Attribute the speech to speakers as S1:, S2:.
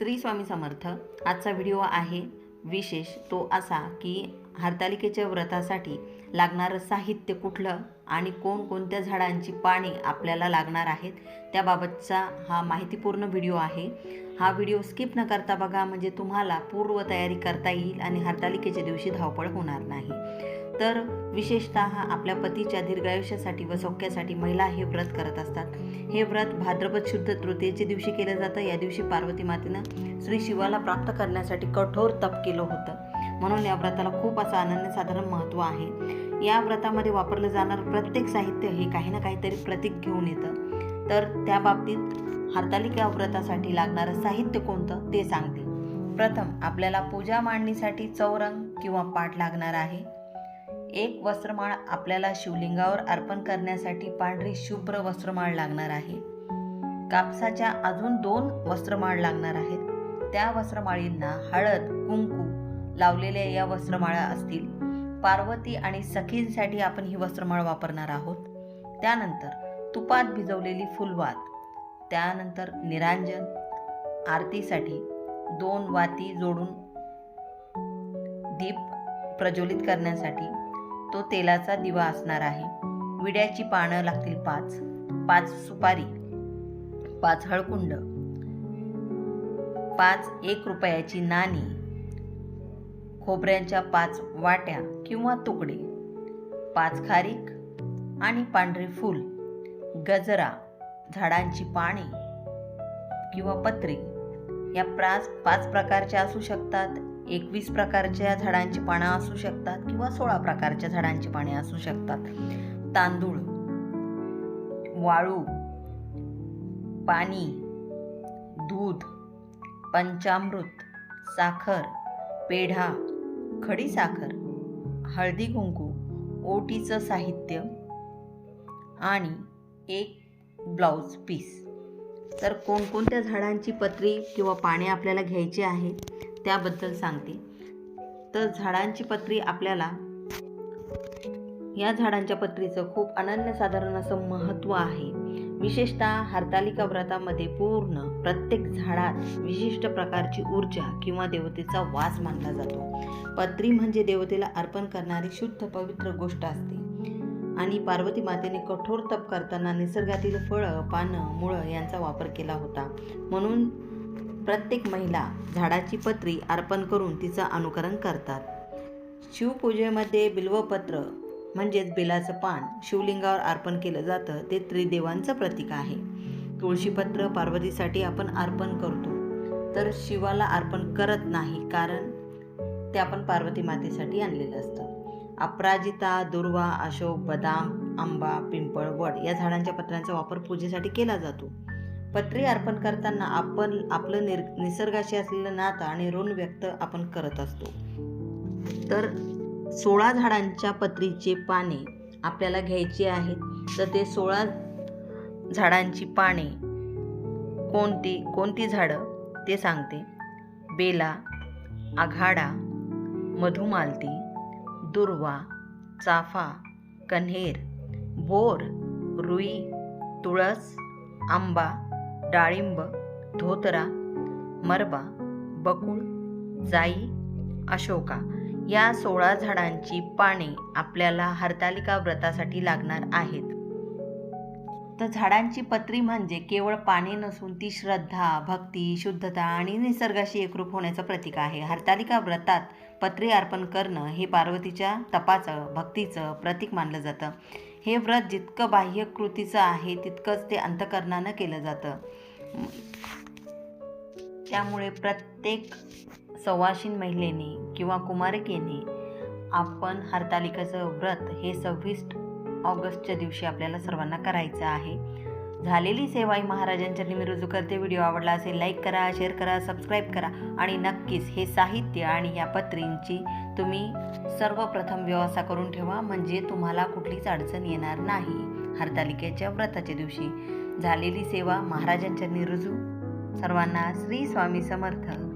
S1: श्री स्वामी समर्थ. आजचा व्हिडिओ आहे विशेष तो असा की हरतालिकेच्या व्रतासाठी लागणारं साहित्य कुठलं आणि कोणकोणत्या झाडांची पाने आपल्याला लागणार आहेत त्याबाबतचा हा माहितीपूर्ण व्हिडिओ आहे. हा व्हिडिओ स्किप न करता बघा म्हणजे तुम्हाला पूर्वतयारी करता येईल आणि हरतालिकेच्या दिवशी धावपळ होणार नाही. तर विशेषतः आपल्या पतीच्या दीर्घायुष्यासाठी व सौख्यासाठी महिला हे व्रत करत असतात. हे व्रत भाद्रपद शुद्ध तृतीयेच्या दिवशी केलं जातं. या दिवशी पार्वती मातेनं श्री शिवाला प्राप्त करण्यासाठी कठोर तप केलं होतं. म्हणून या व्रताला खूप असं अनन्यसाधारण महत्त्व आहे. या व्रतामध्ये वापरलं जाणारं प्रत्येक साहित्य हे काही ना काहीतरी प्रतीक घेऊन येतं. तर त्या बाबतीत हरतालिका व्रतासाठी लागणारं साहित्य कोणतं ते सांगते. प्रथम आपल्याला पूजा मांडणीसाठी चौरंग किंवा पाठ लागणार आहे. एक वस्त्रमाळ आपल्याला शिवलिंगावर अर्पण करण्यासाठी पांढरी शुभ्र वस्त्रमाळ लागणार आहे. कापसाच्या अजून दोन वस्त्रमाळ लागणार आहेत. त्या वस्त्रमाळींना हळद कुंकू लावलेल्या या वस्त्रमाळा असतील. पार्वती आणि सखींसाठी आपण ही वस्त्रमाळ वापरणार आहोत. त्यानंतर तुपात भिजवलेली फुलवात त्यानंतर निरांजन आरतीसाठी दोन वाती जोडून दीप प्रज्वलित करण्यासाठी तो तेलाचा दिवा असणार आहे. विड्याची पानं लागतील पाच. पाच सुपारी. पाच हळकुंड. पाच एक रुपयाची नाणी. खोबऱ्यांच्या पाच वाट्या किंवा तुकडे. पाच खारीक आणि पांढरे फूल. गजरा झाडांची पाने किंवा पत्रे. या प्रास पाच प्रकारच्या असू शकतात. एकवीस प्रकारच्या झाडांची पानं असू शकतात किंवा सोळा प्रकारच्या झाडांची पाने असू शकतात. तांदूळ वाळू पाणी दूध पंचामृत साखर पेढा खडी साखर हळदी कुंकू ओटीचं साहित्य आणि एक ब्लाऊज पीस. तर कोणकोणत्या झाडांची पत्री किंवा पाने आपल्याला घ्यायची आहे? त्याबद्दल सांगते. तर झाडांची पत्री आपल्याला या झाडांच्या पत्रीचं खूप अनन्यसाधारण असं महत्त्व आहे. विशेषतः हरतालिका व्रतामध्ये पूर्ण प्रत्येक झाडात विशिष्ट प्रकारची ऊर्जा किंवा देवतेचा वास मानला जातो. पत्री म्हणजे देवतेला अर्पण करणारी शुद्ध पवित्र गोष्ट असते. आणि पार्वती मातेने कठोर तप करताना निसर्गातील फळं पानं मुळं यांचा वापर केला होता. म्हणून प्रत्येक महिला झाडाची पत्री अर्पण करून तिचं अनुकरण करतात. शिवपूजेमध्ये बिल्वपत्र म्हणजेच बेलाचं पान शिवलिंगावर अर्पण केलं जातं ते त्रिदेवांचं प्रतीक आहे. तुळशीपत्र पार्वतीसाठी आपण अर्पण करतो. तर शिवाला अर्पण करत नाही कारण ते आपण पार्वती मातेसाठी आणलेलं असतं. अपराजिता दुर्वा अशोक बदाम आंबा पिंपळ वड या झाडांच्या पत्रांचा वापर पूजेसाठी केला जातो. पत्री अर्पण करताना आपण आपलं निर निसर्गाशी असलेलं नातं आणि ऋण व्यक्त आपण करत असतो. तर सोळा झाडांच्या पत्रीचे पाने आपल्याला घ्यायची आहेत. तर ते सोळा झाडांची पाने कोणती कोणती झाडं? ते सांगते. बेला आघाडा मधुमालती दुर्वा चाफा कन्हेर बोर रुई तुळस आंबा डाळिंब धोतरा मरबा बकुळ जाई अशोका या सोळा झाडांची पाने आपल्याला हरतालिका व्रतासाठी लागणार आहेत. तर झाडांची पत्री म्हणजे केवळ पाने नसून ती श्रद्धा भक्ती शुद्धता आणि निसर्गाशी एकरूप होण्याचं प्रतीक आहे. हरतालिका व्रतात पत्री अर्पण करणं हे पार्वतीच्या तपाचं भक्तीचं प्रतीक मानलं जातं. हे व्रत जितकं बाह्य कृतीचं आहे तितकंच ते अंतकरणानं केलं जातं. त्यामुळे प्रत्येक सवाशीन महिलेने किंवा कुमारिकेने आपण हरतालिकाचं व्रत हे सव्वीस ऑगस्टच्या दिवशी आपल्याला सर्वांना करायचं आहे. झालेली सेवा ही महाराजांच्या मी रुजू करते. व्हिडिओ आवडला असेल लाईक करा शेअर करा सबस्क्राईब करा. आणि नक्कीच हे साहित्य आणि या पत्रींची तुम्ही सर्वप्रथम व्यवस्था करून ठेवा म्हणजे तुम्हाला कुठलीच अडचण येणार नाही. हरतालिकेच्या व्रताच्या दिवशी झालेली सेवा महाराजांच्या रुजू सर्वांना श्री स्वामी समर्थ.